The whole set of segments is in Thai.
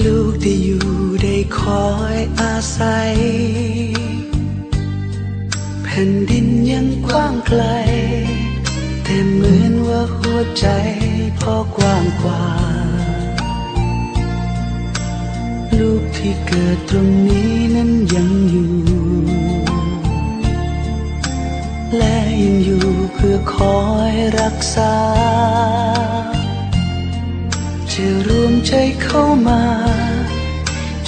ลูกได้อยู่ได้คอยอาศัย แผ่นดินยังกว้างไกล แต่เหมือนว่าหัวใจพ่อกว้างกว่า ลูกที่เกิดตรงนี้นั้นยังอยู่ และยังอยู่เพื่อคอยรักษาจะรวมใจเข้ามา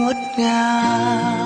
ยังงดงาม